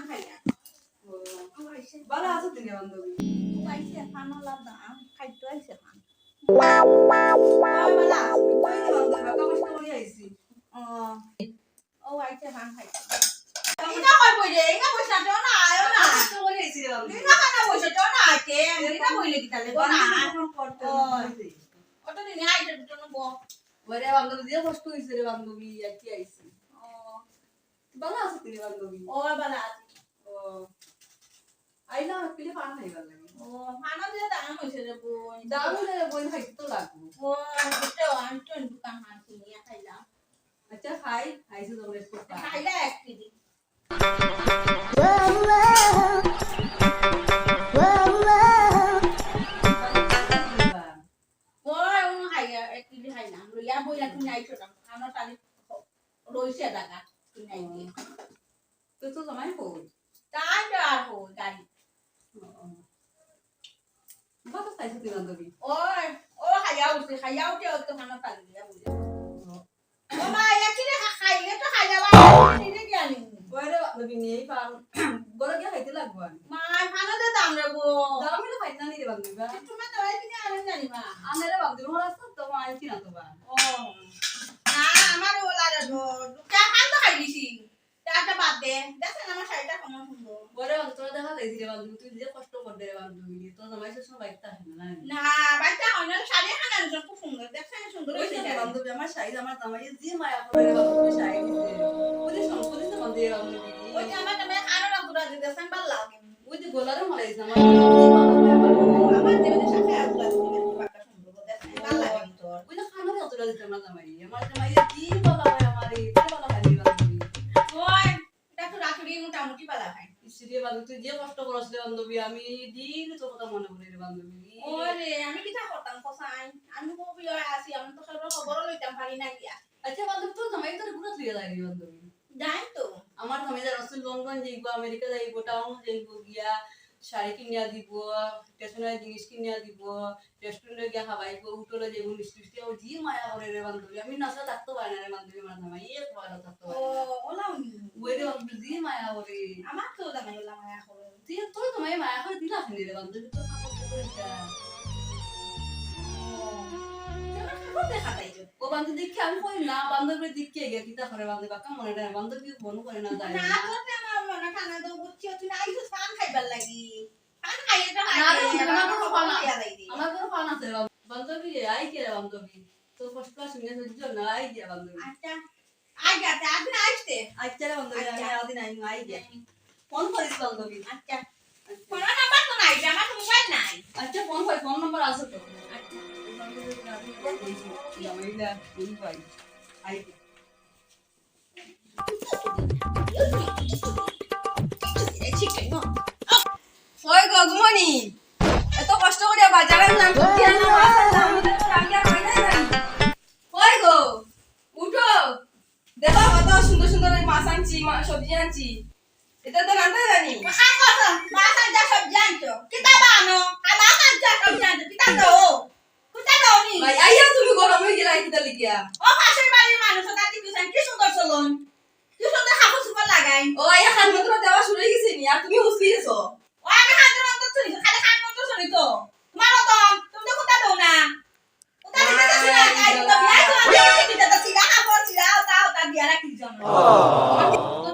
খাইয়া ও, ভালো আছো বান্ধবী পাইছে ফান লাভ দাম খাইতো আইছে বালা আইছি ও আইছে ফান খাইতো ইনা কই বইরে ইনা পয়সা তো না আয়ো না। কষ্ট করে আইছি রে বান্ধবী ইনা কানা পয়সা তো না আইতে। ইনা বইলে কি তালে না। এখন করতে। অটো দিন আইতে তো না বো ওরে বান্ধবী দিয়ে কষ্ট হইছে রে বান্ধবী আইছি আইছি ও ভালো আছো তুমি বান্ধবী ও বালা ও আইলা কিলো পান খাইবার লাগে। ও ফানো দিয়ে দাম হইছে রে বই দাম হলে বই খাইতে তো লাগবো। ও তো আনটো দোকান রইছে টাকা কিনে আইছি তো তো জামাই কই তাই তো আর হো গাড়ি। বাবা খাইছো তুই বান্ধবী ওই ও খাইয়া উঠছে খাইয়া উঠে তো খানা তালি দিয়া বইলা ও মা এক কেজি খাইলে তো খাইয়া নিজে জ্ঞানী ওরে বান্ধবী নিয়ে পান গলা গিয়ে খাইতে লাগবো মা খানা দে দাম রে বো দাম হলে খাইতে না রে বান্ধবী বা তোমার দওয়াই কিনে আনেন জানি মা। আনারে বান্ধবী হল আসতো তো আনছি না তো বা। ও। আমার ওলা রে গো। দুটা খান তো খাই দিছি বাদ দে। দেখেন আমার শাড়িটা কেমন সুন্দর তোরা দেখা যাইছি রে বান্ধবী। তুই যে কষ্ট কর তো জামাই সব বাইকটা হয় না না বাচ্চা হয় না। শাড়ি খানা খুব সুন্দর। দেখছেন সুন্দর ওই হয়েছে। যে শাড়ি। আমার জামাই যে মায়া করে বান্ধবী সাইজ দিছে ওই তো আমার তুমি আরও না দুরা দেখছেন ভালো লাগে ওই যে গোলারে মারাইছে আমার আমার বান্ধবী তুই যে কষ্ট করছ রে বান্ধবী আমি দিন তোর কথা মনে পড়ে রে বান্ধবী। ওরে আমি কিটা করতাম কসাই? আমি কো আসি আমি তো সব খবর লইতাম পারি না গিয়া আচ্ছা বান্ধবী তোর জামাই তোর ঘুরে তুই যায় বান্ধবী? যাই তো। আমার জামাই যারা রসুল যাইব আমেরিকা যাইব টাউন যাইব গিয়া শাড়ি কিনিয়া দিব স্টেশনারি জিনিস কিনিয়া দিব খাবাইব হোটেলে যাইব মিষ্টি মিষ্টি আমার জি মায়া করে রে বান্ধবী। আমি নাচা থাকতে পারি না রে বান্ধবী আমার জামাই এক ভালো থাকতে পারি না। ওলা ওই রে বান্ধবী জি মায়া করে। আমার তো জামাই ওলা মায়া করে। তুই তোর জামাই মায়া করে দিলা খানি রে বান্ধবী তোর কাপড় চোপড় এটা। ও বান্ধবী দেখি আমি কই না বান্ধবীর দিকে গিয়ে কিতা করে বান্ধবী বাকা মনে নাই বান্ধবী ফোন করে না যায় না না রে, আমার কোনো ফোন আছে। আমার কোনো ফোন আছে বান্ধবী। আই কে রে বান্ধবী? তোর কষ্ট শুনে সহ্য না আই বান্ধবী? আচ্ছা রে বান্ধবী? আমি আদিন আই আই গিয়া ফোন করিস বান্ধবী। আচ্ছা। আচ্ছা ফোন ফোন নাম্বার আছে তো। আই গিয়া। ওই গগমনি এত কষ্ট করে বাজারে নাম সুন্দর সুন্দর মাছ আনছি সবজি আনছি এটা তো রান্না জানি ভাই আইয়া তুমি গরম হয়ে গেলা কিতা লিখিয়া ও আইয়া খান মাত্র দেওয়া শুরু হয়ে গেছে নি আর তুমি উসলি গেছো কি